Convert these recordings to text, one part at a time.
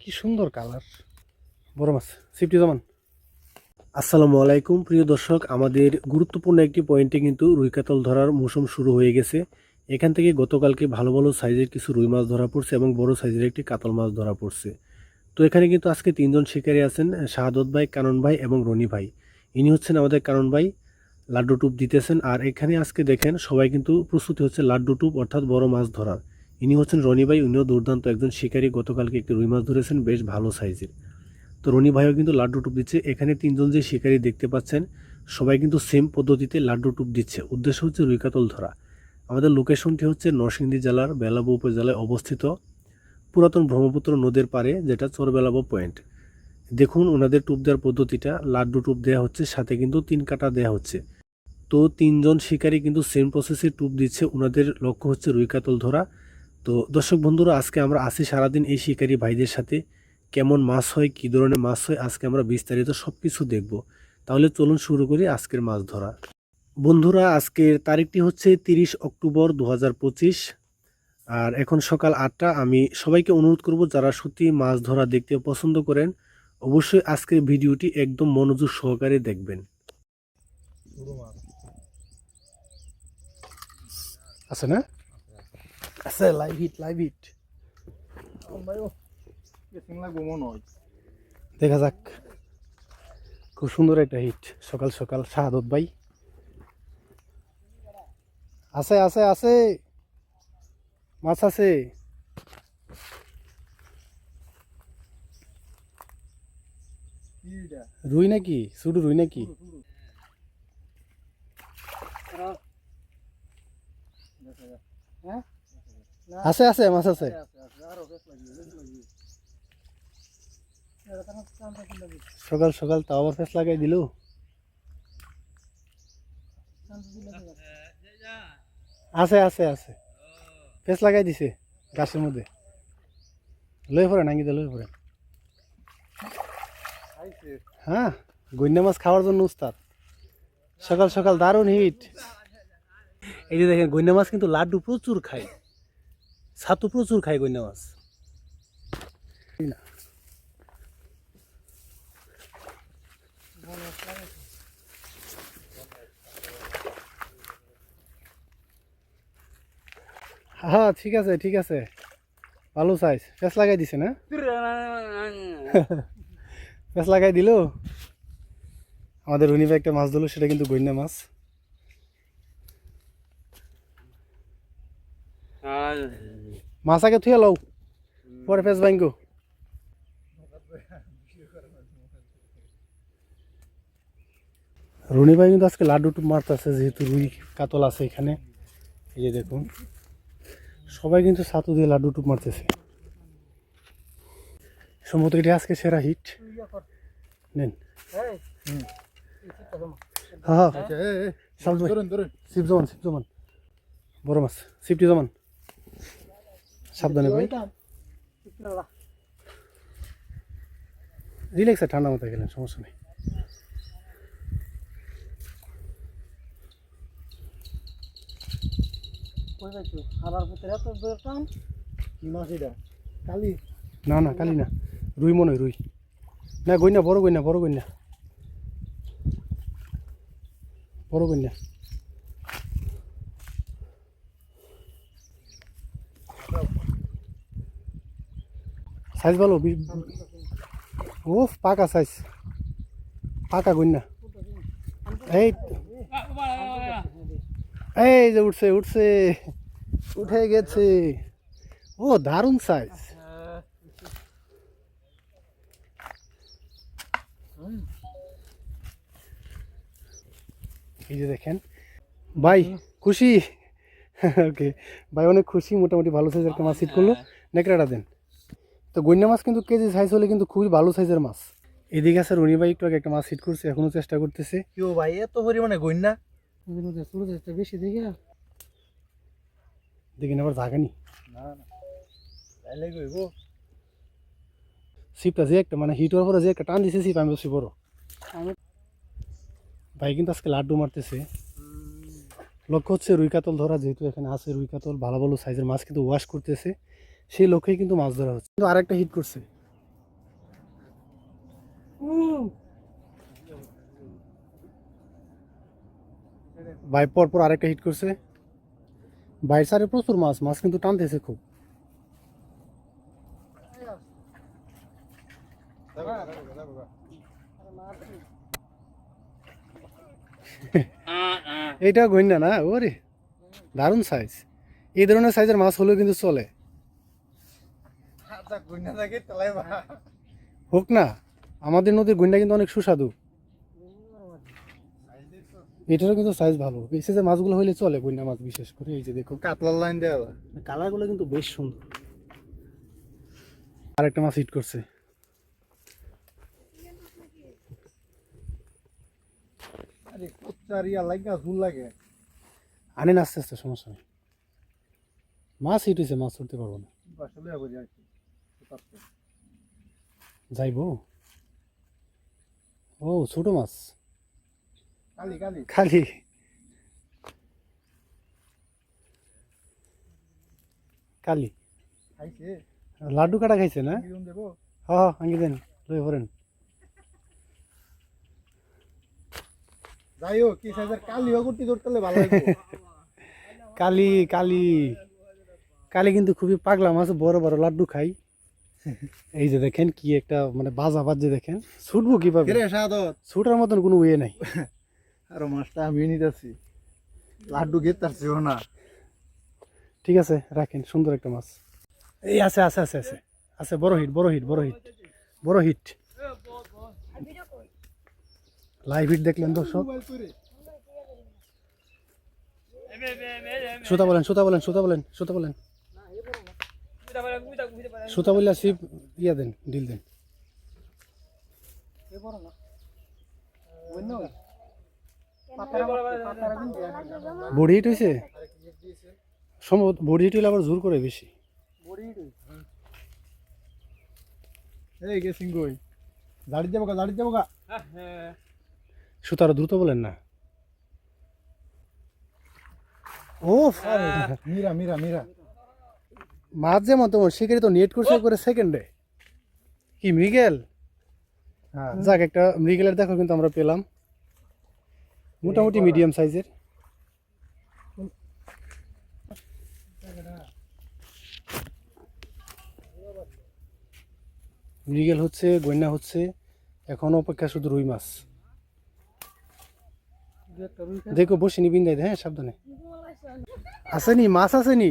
কি সুন্দর কালার। বড় মাছ। সিফটি জামান। আসসালামু আলাইকুম প্রিয় দর্শক। আমাদের গুরুত্বপূর্ণ একটি পয়েন্টে কিন্তু রুই কাতল ধরার মৌসুম শুরু হয়ে গেছে। এখান থেকে গতকালকে ভালো ভালো সাইজের কিছু রুই মাছ ধরা পড়ছে এবং বড় সাইজের একটি কাতল মাছ ধরা পড়ছে। তো এখানে কিন্তু আজকে তিনজন শিকারী আছেন শাহাদত ভাই কানন ভাই এবং রনি ভাই। ইনি হচ্ছেন আমাদের কানন ভাই লাড্ডু টুপ দিতেছেন। আর এখানে আজকে দেখেন সবাই কিন্তু প্রস্তুতি হচ্ছে লাড্ডু টুপ অর্থাৎ বড় মাছ ধরার। ইনি হচ্ছেন রনি ভাই, উনিও দুর্দান্ত একজন শিকারী, গতকালকে একটি রুই মাছ ধরেছেন, বেশ ভালো সাইজের। তো রনি ভাইও কিন্তু লাড্ডু টুপ দিচ্ছে। এখানে তিনজন যে শিকারী দেখতে পাচ্ছেন, সবাই কিন্তু সেম পদ্ধতিতে লাড্ডু টুপ দিচ্ছে। উদ্দেশ্য হচ্ছে রুই কাতল ধরা। আমাদের লোকেশনটি হচ্ছে নরসিংদী জেলার বেলাবু উপজেলায় অবস্থিত পুরাতন ব্রহ্মপুত্র নদীর পারে যেটা চরবেলাবো পয়েন্ট। দেখুন, ওনাদের টুপ দেওয়ার পদ্ধতিটা। লাড্ডু টুপ দেওয়া হচ্ছে, সাথে কিন্তু তিন কাটা দেওয়া হচ্ছে। তো তিনজন শিকারী কিন্তু সেম প্রসেসে টুপ দিচ্ছে। ওনাদের লক্ষ্য হচ্ছে রুই কাতল ধরা। তো দর্শক বন্ধুরা, আজকে আমরা আসি সারাদিন এই শিকারী ভাইদের সাথে। কেমন মাছ হয়, কী ধরনের মাছ হয়, আজকে আমরা বিস্তারিত সব কিছু দেখব। তাহলে চলুন শুরু করি আজকের মাছ ধরা। বন্ধুরা, আজকের তারিখটি হচ্ছে তিরিশ অক্টোবর দু হাজার পঁচিশ। আর এখন সকাল আটটা, আমি সবাইকে অনুরোধ করব, যারা সত্যি মাছ ধরা দেখতে পছন্দ করেন, অবশ্যই আজকের ভিডিওটি একদম মনোযোগ সহকারে দেখবেন। আছে না? আছে লাইভ হিট লাইভ হিট দেখা যাক। খুব সুন্দর একটা হিট সকাল সকাল শাহাদত ভাই। আছে আছে আছে। মাছ আছে। রুই নাকি? শুধু রুই নাকি? আছে আছে মাছ আছে। সকাল সকাল তাও আবার ফেস লাগাই দিল। আছে আছে আছে। ফেস লাগাই দিছে গাছের মধ্যে। লই পড়ে নাঙ্গি লই পড়ে হ্যাঁ গন্যা মাছ খাওয়ার জন্য উস্তাদ। সকাল সকাল দারুণ হিট। এই যে দেখেন গন্যা মাছ কিন্তু লাড্ডু প্রচুর খায়। ছাতু প্রচুর খায় গন্যা মাছ। না হ্যাঁ ঠিক আছে ঠিক আছে। ভালো সাইজ ফেস লাগাই দিছে না? ফেস লাগাই দিল? আমাদের রুনিভাই একটা মাছ দিল সেটা কিন্তু গন্যা মাছ। মাছ আগে থুয়ে লও পরে ফেস ভাঙ্গো রুনি ভাই কিন্তু আজকে লাড্ডু টুপ মারতেছে যেহেতু রুই কাতল আছে এখানে। এই যে দেখুন সবাই কিন্তু ছাতু দিয়ে লাড্ডু টুপ মারতেছে। সম্ভবত এটা আজকে সেরা হিট। নেন। হ্যাঁ হ্যাঁ। সামনে শিব জমান শিব জমান। বড় মাছ শিবটি জমান। সাবধানে ভাই। রিল্যাক্সে ঠান্ডা মাথায় গেলেন সমস্যা নেই। না না কালি না। রুই মনে হয় রুই। না গইনা বড় গইনা বড় গইনা বড় গইনা সাইজ ভালো ও পাকা সাইজ পাকা গইনা এই এই যে উঠছে উঠছে। উঠে গেছে। ও, দারুণ সাইজ এই যে দেখেন। ভাই, খুশি? ওকে ভাই, অনেক খুশি। মোটামুটি ভালো সাইজের একটা মাছ হিট করল। নেকড়াটা দেন। তো গন্যা মাছ কিন্তু কেজি সাইজ হলে কিন্তু খুবই ভালো সাইজের মাছ। এদিকে আছে রনি ভাই একটু আগে একটা মাছ হিট করছে এখনও চেষ্টা করতেছে। কেউ ভাই এত পরিমাণে গইনা বেশি দেখে দেখেন আবার জাগানি না। না কইব। সিপটা যে একটা মানে হিট হওয়ার পরে যে একটা টান দিছে সিপ আমি বসি বড়। ভাই কিন্তু আজকে লাড্ডু মারতেছে। লক্ষ্য হচ্ছে রুই কাতল ধরা যেহেতু এখানে আছে রুই কাতল ভালো ভালো সাইজের মাছ কিন্তু ওয়াশ করতেছে। সেই লক্ষ্যেই কিন্তু মাছ ধরা হচ্ছে। কিন্তু আরেকটা হিট করছে। ভাই পর পর আরেকটা হিট করছে। বাইর সারে প্রচুর মাছ মাছ কিন্তু টানতেছে খুব। এইটা গইনা না ওরে। দারুণ সাইজ এই ধরনের সাইজের মাছ হলেও কিন্তু চলে আচ্ছা গইনা থাকে তলাই বা হোক না আমাদের নদীর গইনা কিন্তু অনেক সুস্বাদু। এটারও কিন্তু সাইজ ভালো। এই সাইজের মাছগুলো হইলে চলে গইনা মাছ বিশেষ করে এই যে দেখো। কাতলার লাইন দেওয়া কালারগুলো কিন্তু বেশ সুন্দর। আরেকটা মাছ হিট করছে। আরে কোচারিয়া লাগা ঝুল লাগে। আনেন আস্তে আস্তে সমস্যা নেই। মাছ হিট হয়েছে মাছ ধরতে পারব না। আসলে করি আর কি যাইবো? ও ছোট মাছ। কালি কালি। খালি কালি। লাড্ডু কাটা খাইছে না? কিরম হ হ আঙ্গি দেন লই ভরেন। যাই হোক কি সাইজের কালি অগরটি ধরতে ভালো কালি কালি। কালি কিন্তু খুবই পাগলা মাছ বড় বড় লাড্ডু খাই। এই যে দেখেন কি একটা মানে বাজা বাজে দেখেন। ছুটবো কীভাবে? ছুটার মতন কোনো ওয়ে নাই। আর মাছটা আমি নিতেছি। লাড্ডু গেতারছি ও না। ঠিক আছে রাখেন সুন্দর একটা মাছ। এই আছে আছে আছে আছে আছে বড় হিট বড় হিট বড় হিট বড় হিট। লাইভ হিট দেখলেন দর্শক। সুতা বলেন সুতা বলেন সুতা বলেন সুতা বলেন। সুতা বললে শিব ইয়া দেন ডিল দেন। বডি হিট হয়েছে? সম্ভবত বডি হিট হলে আবার জোর করে বেশি। এই গেছিং কই দাড়ি যাব গা দাড়ি যাব গা সুতা দ্রুত বলেন না। ও মীরা মীরা মীরা। মাছ যেমন তোমার শিকারি তো নেট করছে করে সেকেন্ডে কি মৃগেল? হ্যাঁ। যাক একটা মৃগেলের দেখো কিন্তু আমরা পেলাম। মোটামুটি মিডিয়াম সাইজের মৃগেল হচ্ছে গন্যা হচ্ছে এখন অপেক্ষা শুধু রুই মাছ। দেখো বসিনি বিন্দাই হ্যাঁ সাবধানে। আসেনি মাছ আসেনি।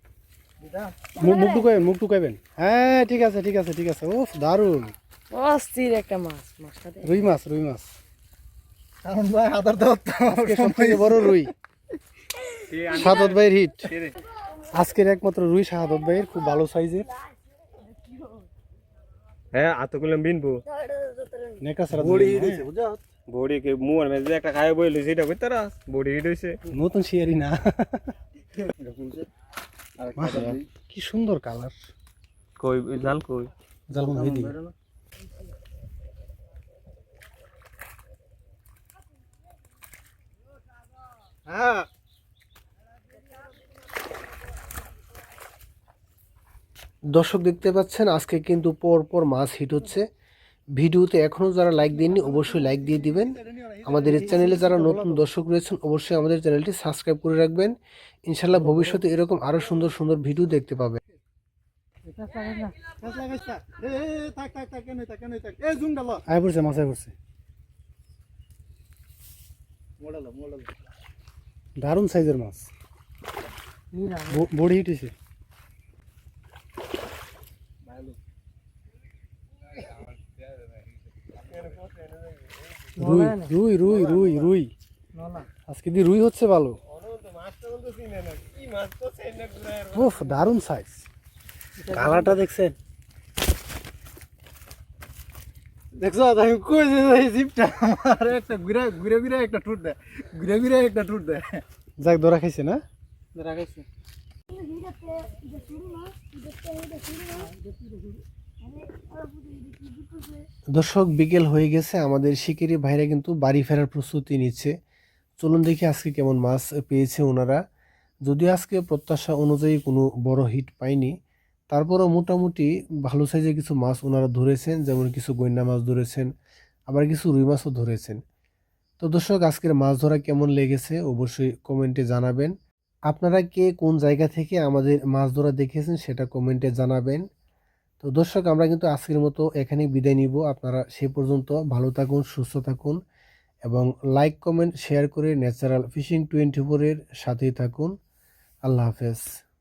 মুখ ঢুকাইবেন মুখ ঢুকাইবেন। হ্যাঁ ঠিক আছে ঠিক আছে ঠিক আছে। ও দারুণ। অস্থির একটা মাছ রুই মাছ রুই মাছ। কারণ ভাই হাতার সবথেকে বড় রুই। সাদত ভাইয়ের হিট। আজকের একমাত্র রুই ভাইয়ের খুব ভালো সাইজের। হ্যাঁ বিনবো। সারা বড়ি দুনিয়া, দিছে বুঝা? বডি কে মুয়ার মধ্যে একটা খায় বইলে সেটা কই তারা বডি হিট হইছে। হ্যাঁ। নতুন শিয়ারি না। কি সুন্দর কালার। কই জাল কই? জালমন হয়ে দিই হ্যাঁ। দর্শক দেখতে পাচ্ছেন আজকে কিন্তু পর পর মাছ হিট হচ্ছে। ভিডিওতে এখনও যারা লাইক দেননি, অবশ্যই লাইক দিয়ে দিবেন। আমাদের এই চ্যানেলে যারা নতুন দর্শক রয়েছেন, অবশ্যই আমাদের চ্যানেলটি সাবস্ক্রাইব করে রাখবেন। ইনশাল্লাহ ভবিষ্যতে এরকম আরও সুন্দর সুন্দর ভিডিও দেখতে মোড়ালো দারুণ সাইজের মাছ। বড়ি হিট রুই রুই রুই রুই রুই। আজকে দিয়ে রুই হচ্ছে ভালো। উফ দারুণ সাইজ কালারটা দেখছেন? দেখছ? আমি কই যে জিপটা? আমার একটা ঘুরে ঘুরে ঘুরে একটা টুট দেয়। ঘুরে ঘুরে একটা টুট দেয়। যাক ধরা খাইছে না? রাখাইছি দর্শক, বিকেল হয়ে গেছে। আমাদের শিকারি ভাইরা কিন্তু বাড়ি ফেরার প্রস্তুতি নিচ্ছে। চলুন দেখি আজকে কেমন মাছ পেয়েছে ওনারা। যদিও আজকে প্রত্যাশা অনুযায়ী কোনো বড় হিট পাইনি তারপরও মোটামুটি ভালো সাইজে কিছু মাছ ওনারা ধরেছেন, যেমন কিছু গইন্না মাছ ধরেছেন, আবার কিছু রুই মাছও ধরেছেন। তো দর্শক, আজকের মাছ ধরা কেমন লেগেছে অবশ্যই কমেন্টে জানাবেন। আপনারা কে কোন জায়গা থেকে আমাদের মাছ ধরা দেখেছেন সেটা কমেন্টে জানাবেন। তো দর্শক, আমরা কিন্তু আজকের মতো এখানেই বিদায় নিব। আপনারা সে পর্যন্ত ভালো থাকুন, সুস্থ থাকুন এবং লাইক কমেন্ট শেয়ার করে ন্যাচারাল ফিশিং টোয়েন্টি ফোরের সাথেই থাকুন। আল্লাহ হাফেজ।